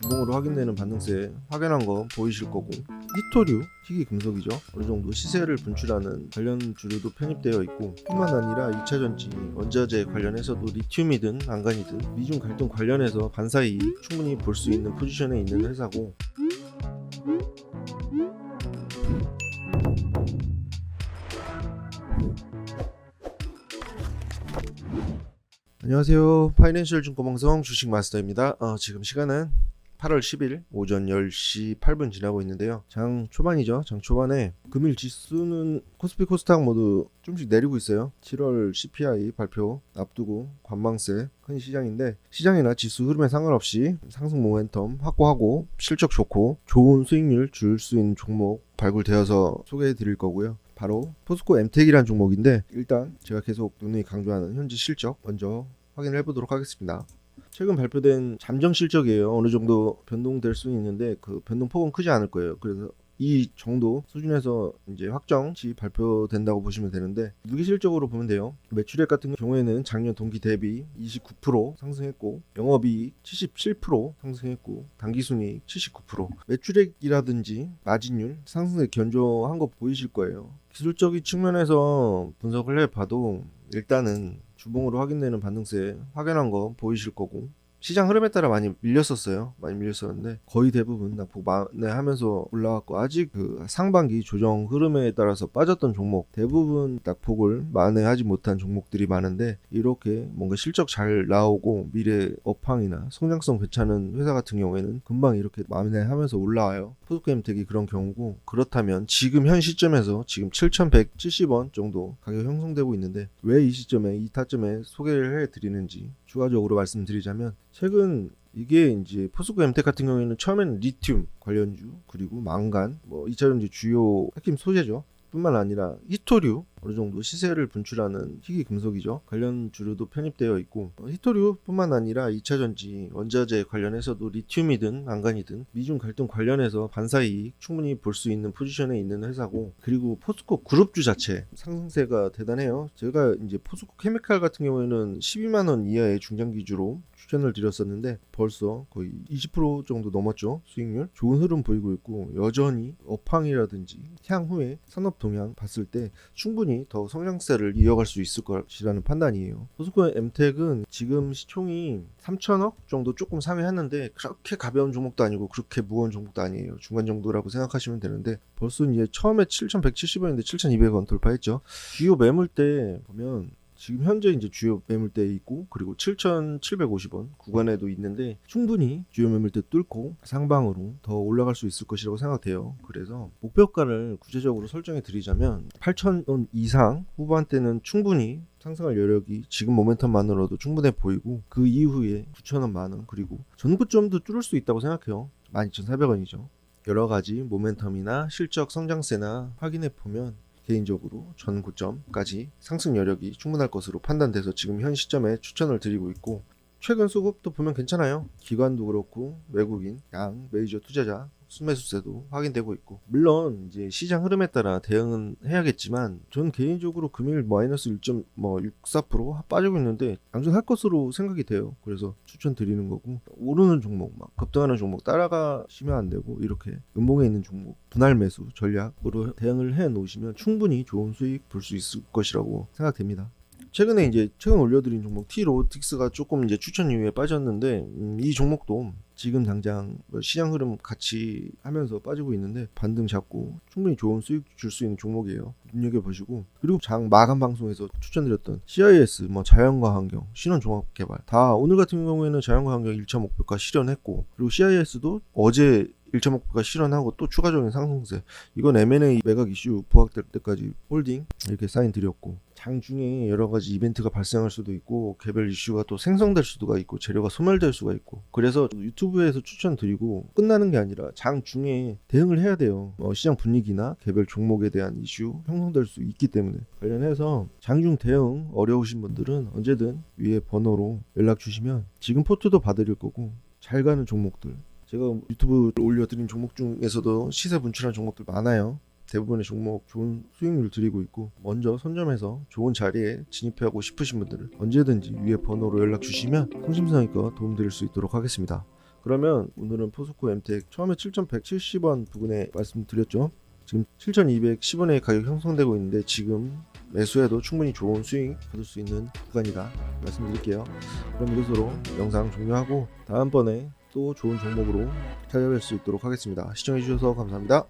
주봉으로 확인되는 반등세 확연한 거 보이실 거고 히토류 희귀 금속이죠 어느 정도 시세를 분출하는 관련 주류도 편입되어 있고 뿐만 아니라 2차 전지 원자재 관련해서도 리튬이든 안간이든 미중 갈등 관련해서 반사 이익 충분히 볼 수 있는 포지션에 있는 회사고 안녕하세요. 파이낸셜 증권방송 주식마스터입니다. 어, 지금 시간은 8월 10일 오전 10시 8분 지나고 있는데요. 장 초반이죠. 장 초반에 금일 지수는 코스피 코스닥 모두 좀씩 내리고 있어요. 7월 CPI 발표 앞두고 관망세 큰 시장인데 시장이나 지수 흐름에 상관없이 상승 모멘텀 확보하고 실적 좋고 좋은 수익률 줄 수 있는 종목 발굴되어서 소개해 드릴 거고요. 바로 포스코 엠텍이라는 종목인데 일단 제가 계속 누누이 강조하는 현지 실적 먼저 확인을 해보도록 하겠습니다. 최근 발표된 잠정 실적이에요. 어느 정도 변동될 수는 있는데 그 변동 폭은 크지 않을 거예요. 그래서 이 정도 수준에서 이제 확정치 발표된다고 보시면 되는데 누기 실적으로 보면 돼요. 매출액 같은 경우에는 작년 동기 대비 29% 상승했고 영업이익 77% 상승했고 당기순이익 79% 매출액이라든지 마진율 상승에 견조한 거 보이실 거예요. 기술적인 측면에서 분석을 해봐도 일단은 주봉으로 확인되는 반등세 확연한 거 보이실 거고 시장 흐름에 따라 많이 밀렸었어요. 많이 밀렸었는데 거의 대부분 낙폭 만회하면서 올라왔고 아직 그 상반기 조정 흐름에 따라서 빠졌던 종목 대부분 낙폭을 만회하지 못한 종목들이 많은데 이렇게 뭔가 실적 잘 나오고 미래 업황이나 성장성 괜찮은 회사 같은 경우에는 금방 이렇게 만회하면서 올라와요. 포스코엠텍이 그런 경우고 그렇다면 지금 현 시점에서 지금 7,170원 정도 가격 형성되고 있는데 왜 이 시점에 이 타점에 소개를 해드리는지 추가적으로 말씀드리자면 최근 이게 이제 포스코 엠텍 같은 경우에는 처음에는 리튬 관련주 그리고 망간 뭐 2차 전지 주요 핵심 소재죠. 뿐만 아니라 히토류 어느 정도 시세를 분출하는 희귀 금속이죠. 관련 주류도 편입되어 있고 어, 히토류뿐만 아니라 2차 전지 원자재 관련해서도 리튬이든 안간이든 미중 갈등 관련해서 반사 이익 충분히 볼 수 있는 포지션에 있는 회사고 그리고 포스코 그룹주 자체 상승세가 대단해요. 제가 이제 포스코 케미칼 같은 경우에는 12만 원 이하의 중장 기주로 추천을 드렸었는데 벌써 거의 20% 정도 넘었죠 수익률 좋은 흐름 보이고 있고 여전히 업황이라든지 향후에 산업 동향 봤을 때 충분히 더 성장세를 이어갈 수 있을 것이라는 판단이에요. 포스코 엠텍은 지금 시총이 3천억 정도 조금 상회했는데 그렇게 가벼운 종목도 아니고 그렇게 무거운 종목도 아니에요. 중간 정도라고 생각하시면 되는데 벌써 이제 처음에 7,170원인데 7,200원 돌파했죠. 주요 매물대 보면 지금 현재 이제 주요 매물대에 있고 그리고 7,750원 구간에도 있는데 충분히 주요 매물대 뚫고 상방으로 더 올라갈 수 있을 것이라고 생각돼요. 그래서 목표가를 구체적으로 설정해 드리자면 8,000원 이상 후반대는 충분히 상승할 여력이 지금 모멘텀만으로도 충분해 보이고 그 이후에 9,000원 만원 그리고 전고점도 뚫을 수 있다고 생각해요. 12,400원이죠. 여러 가지 모멘텀이나 실적 성장세나 확인해 보면 개인적으로 전 고점까지 상승 여력이 충분할 것으로 판단돼서 지금 현 시점에 추천을 드리고 있고 최근 수급도 보면 괜찮아요. 기관도 그렇고 외국인, 양, 메이저 투자자 순매수세도 확인되고 있고 물론 이제 시장 흐름에 따라 대응은 해야겠지만 저는 개인적으로 금일 마이너스 1.64% 빠지고 있는데 양전할 것으로 생각이 돼요. 그래서 추천드리는 거고 오르는 종목 막 급등하는 종목 따라가시면 안 되고 이렇게 음봉에 있는 종목 분할 매수 전략으로 대응을 해 놓으시면 충분히 좋은 수익 볼 수 있을 것이라고 생각됩니다. 최근에 이제 최근 올려드린 종목 T로틱스가 조금 이제 추천 이후에 빠졌는데 음, 이 종목도 지금 당장 뭐 시장 흐름 같이 하면서 빠지고 있는데 반등 잡고 충분히 좋은 수익 줄 수 있는 종목이에요. 눈여겨 보시고 그리고 장 마감 방송에서 추천드렸던 CIS 뭐 자연과 환경 신원 종합 개발 다 오늘 같은 경우에는 자연과 환경 1차 목표가 실현했고 그리고 CIS도 어제 1차 목표가 실현하고 또 추가적인 상승세. 이건 M&A 매각 이슈 부각될 때까지 홀딩 이렇게 사인 드렸고 장중에 여러 가지 이벤트가 발생할 수도 있고 개별 이슈가 또 생성될 수도 있고 재료가 소멸될 수가 있고. 그래서 유튜브에서 추천드리고 끝나는 게 아니라 장중에 대응을 해야 돼요. 어, 시장 분위기나 개별 종목에 대한 이슈 형성될 수 있기 때문에. 관련해서 장중 대응 어려우신 분들은 언제든 위에 번호로 연락 주시면 지금 포트도 봐드릴 거고 잘 가는 종목들 제가 유튜브 올려드린 종목 중에서도 시세 분출한 종목들 많아요. 대부분의 종목 좋은 수익률 드리고 있고 먼저 선점해서 좋은 자리에 진입하고 싶으신 분들은 언제든지 위에 번호로 연락 주시면 성심성의껏 도움드릴 수 있도록 하겠습니다. 그러면 오늘은 포스코 엠텍 처음에 7,170원 부근에 말씀드렸죠. 지금 7,210원에 가격 형성되고 있는데 지금 매수해도 충분히 좋은 수익 받을 수 있는 구간이다 말씀드릴게요. 그럼 이것으로 영상 종료하고 다음번에 또 좋은 종목으로 찾아뵐 수 있도록 하겠습니다. 시청해주셔서 감사합니다.